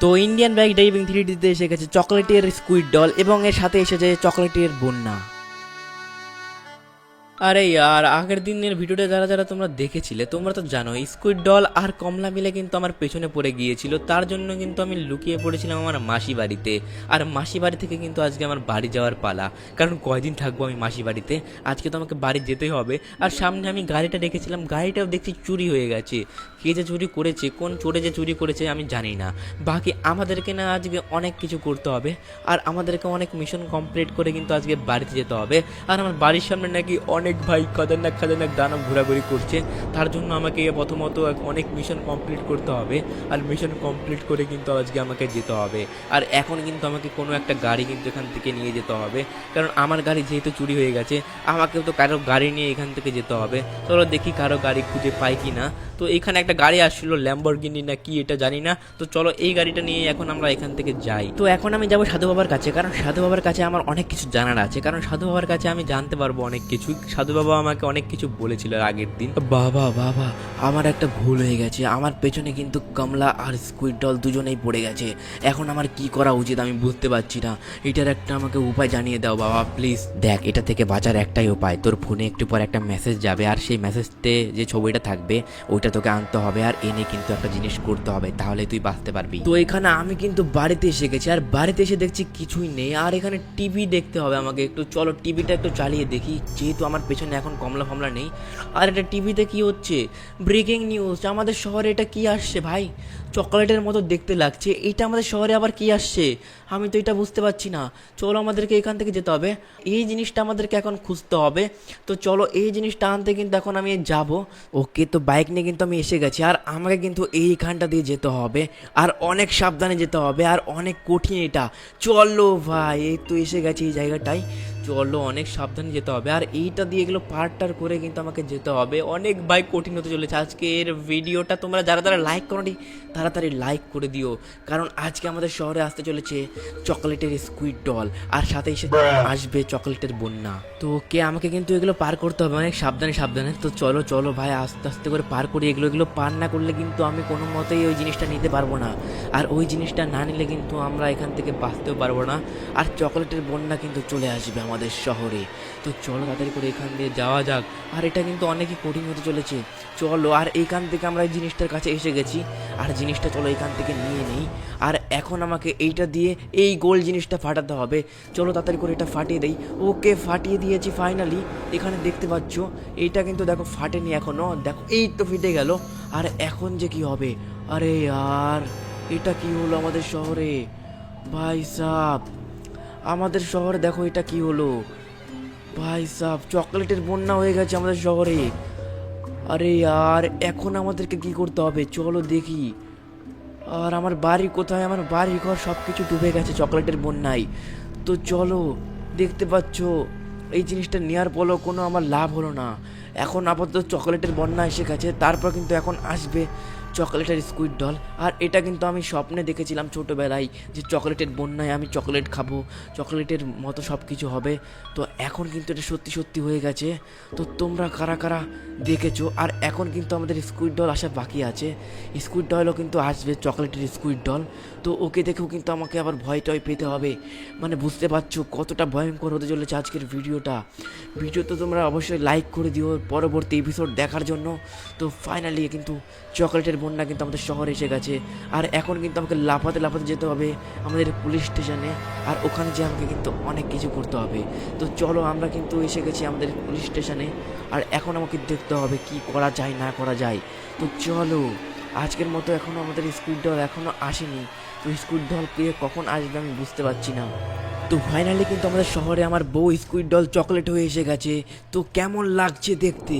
তো Indian bike driving three ডিতে এসে গেছে চকলেটের স্কুইড ডল এবং এর সাথে এসেছে চকলেটের বন্যা। আরে আর আগের দিনের ভিডিওটা যারা যারা তোমরা দেখেছিলে, তোমরা তো জানো স্কুইড ডল আর কমলা মিলে কিন্তু আমার পেছনে পড়ে গিয়েছিল। তার জন্য কিন্তু আমি লুকিয়ে পড়েছিলাম আমার মাসি বাড়িতে। আর মাসি বাড়ি থেকে কিন্তু আজকে আমার বাড়ি যাওয়ার পালা। কারণ কয়দিন থাকব আমি মাসি বাড়িতে? আজকে তো আমাকে বাড়ি যেতেই হবে। আর সামনে আমি গাড়িটা রেখেছিলাম, গাড়িটাও দেখছি চুরি হয়ে গেছে। কে যে চুরি করেছে, কোন চোরে যে চুরি করেছে আমি জানি না। বাকি আমাদেরকে না আজকে অনেক কিছু করতে হবে। আর আমাদেরকে অনেক মিশন কমপ্লিট করে কিন্তু আজকে বাড়িতে যেতে হবে। আর আমার বাড়ির সামনে নাকি অনেক ভাই খতরনাক খতরনাক দানব ঘোরাঘুরি করছে। তার জন্য আমাকে প্রথমত অনেক মিশন কমপ্লিট করতে হবে। আর মিশন কমপ্লিট করে কিন্তু আজকে আমাকে যেতে হবে। আর এখন কিন্তু আমাকে কোনো একটা গাড়ি কিন্তু এখান থেকে নিয়ে যেতে হবে। কারণ আমার গাড়ি যেহেতু চুরি হয়ে গেছে, আমাকেও তো কারও গাড়ি নিয়ে এখান থেকে যেতে হবে। চলো দেখি কারও গাড়ি খুঁজে পাই কি না তো এখানে একটা গাড়ি আসছিল ল্যাম্বরগিনি না কি এটা জানি না। তো চলো এই গাড়িটা নিয়ে এখন আমরা এখান থেকে যাই। তো এখন আমি যাব সাধু বাবার কাছে, কারণ সাধু বাবার কাছে আমার অনেক কিছু জানার আছে। কারণ সাধু বাবার কাছে আমি জানতে পারব অনেক কিছু সাধু বাবা আমাকে অনেক কিছু বলেছিল আগের দিন। বাবা বাবা, আমার একটা ভুল হয়ে গেছে। আমার পেছনে কিন্তু কমলা আর স্কুইড ডল দুজনেই পড়ে গেছে। এখন আমার কি করা উচিত আমি বুঝতে পারছি না। এটার একটা আমাকে উপায় জানিয়ে দাও বাবা প্লিজ দেখ, এটা থেকে বাঁচার একটাই উপায়। তোর ফোনে একটু পর একটা মেসেজ যাবে আর সেই মেসেজতে যে ছবিটা থাকবে, ওইটা তোকে আনতে হবে আর এনে কিন্তু একটা জিনিস করতে হবে। তাহলে তুই বাঁচতে পারবি। তো এখানে আমি কিন্তু বাড়িতে এসে গেছি আর বাড়িতে এসে দেখছি কিছুই নেই। আর এখানে টিভি দেখতে হবে আমাকে। একটু চলো টিভিটা একটু চালিয়ে দেখি। যেহেতু আমার পেছনে এখন কমলা ফমলা নেই। আর এটা টিভিতে কি হচ্ছে? ব্রেকিং নিউজ আমাদের শহরে এটা কি আসছে ভাই? চকলেটের মতো দেখতে লাগছে। এটা আমাদের শহরে আবার কি আসছে? আমি তো এটা বুঝতে পারছি না। চলো আমাদেরকে এখান থেকে যেতে হবে। এই জিনিসটা আমাদেরকে এখন খুঁজতে হবে। তো চলো এই জিনিসটা আনতে কিন্তু এখন আমি যাব। ওকে, তো বাইক নিয়ে কিন্তু আমি এসে গেছি। আর আমাকে কিন্তু এইখানটা দিয়ে যেতে হবে। আর অনেক সাবধানে যেতে হবে। আর অনেক কঠিন এটা। চলো ভাই, এই তো এসে গেছি এই জায়গাটায়। চলো, অনেক সাবধানে যেতে হবে। আর এইটা দিয়ে এগুলো পার্টার করে কিন্তু আমাকে যেতে হবে। অনেক বাইক কঠিন হতে চলেছে। আজকের ভিডিওটা তোমরা যারা যারা লাইক করো করোনি, তাড়াতাড়ি লাইক করে দিও। কারণ আজকে আমাদের শহরে আসতে চলেছে চকলেটের স্কুইড ডল আর সাথে এসে আসবে চকলেটের বন্যা। তো কে আমাকে কিন্তু এগুলো পার করতে হবে? অনেক সাবধানে সাবধানে। তো চলো চলো ভাই, আস্তে আস্তে করে পার করি। এগুলো এগুলো পার না করলে কিন্তু আমি কোনো মতেই ওই জিনিসটা নিতে পারব না। আর ওই জিনিসটা না নিলে কিন্তু আমরা এখান থেকে বাঁচতেও পারব না। আর চকলেটের বন্যা কিন্তু চলে আসবে আমাদের শহরে। তো চলো তাড়াতাড়ি করে এখান দিয়ে যাওয়া যাক। আর এটা কিন্তু অনেকই কঠিন হতে চলেছে। চলো, আর এইখান থেকে আমরা এই জিনিসটার কাছে এসে গেছি। আর জিনিসটা চলো এখান থেকে নিয়ে নেই। আর এখন আমাকে এইটা দিয়ে এই গোল জিনিসটা ফাটাতে হবে। চলো তাড়াতাড়ি করে এটা ফাটিয়ে দেই। ওকে, ফাটিয়ে দিয়েছি ফাইনালি এখানে দেখতে পাচ্ছ, এইটা কিন্তু দেখো ফাটেনি এখনও দেখো, এই তো ফিটে গেল। আর এখন যে কি হবে? আরে, আর এটা কি হলো আমাদের শহরে? ভাই সাহ আমাদের শহরে দেখো এটা কি হলো? ভাই সাহ চকলেটের বন্যা হয়ে গেছে আমাদের শহরে। আরে আর এখন আমাদেরকে কি করতে হবে? চলো দেখি। আর আমার বাড়ি কোথায়? আমার বাড়ি ঘর সব কিছু ডুবে গেছে চকলেটের বন্যায়। তো চলো, দেখতে পাচ্ছ, এই জিনিসটা নেওয়ার পরও কোনো আমার লাভ হলো না। এখন আপাতত চকলেটের বন্যা এসে গেছে, তারপর কিন্তু এখন আসবে। চকলেটের স্কুইড ডল। আর এটা কিন্তু আমি স্বপ্নে দেখেছিলাম ছোটোবেলায় যে চকলেটের বন্যায় আমি চকলেট খাব, চকলেটের মতো সব কিছু হবে। তো এখন কিন্তু এটা সত্যি সত্যি হয়ে গেছে। তো তোমরা কারা কারা দেখেছ? আর এখন কিন্তু আমাদের স্কুইড ডল আসা বাকি আছে। স্কুইড ডলও কিন্তু আসবে, চকলেটের স্কুইড ডল। তো ওকে দেখেও কিন্তু আমাকে আবার ভয় টয় পেতে হবে। মানে বুঝতে পারছ কতটা ভয়ঙ্কর হতে চলেছে আজকের ভিডিওটা। ভিডিও তো তোমরা অবশ্যই লাইক করে দিও। পরবর্তী এপিসোড দেখার জন্য। তো ফাইনালি কিন্তু চকলেটের বন্যা কিন্তু আমাদের শহরে এসে গেছে। আর এখন কিন্তু আমাকে লাফাতে লাফাতে যেতে হবে আমাদের পুলিশ স্টেশনে। আর ওখানে যে আমাকে কিন্তু অনেক কিছু করতে হবে। তো চলো আমরা কিন্তু এসে গেছি আমাদের পুলিশ স্টেশনে। আর এখন আমাকে দেখতে হবে কি করা যায়, না করা যায়। তো চলো, আজকের মতো এখনও আমাদের স্কুল দল এখনও আসেনি। তো স্কুল দল কে কখন আসবে আমি বুঝতে পারছি না। তো ফাইনালি কিন্তু আমাদের শহরে আমার বউ স্কুইড ডল চকলেট হয়ে এসে গেছে। তো কেমন লাগছে দেখতে?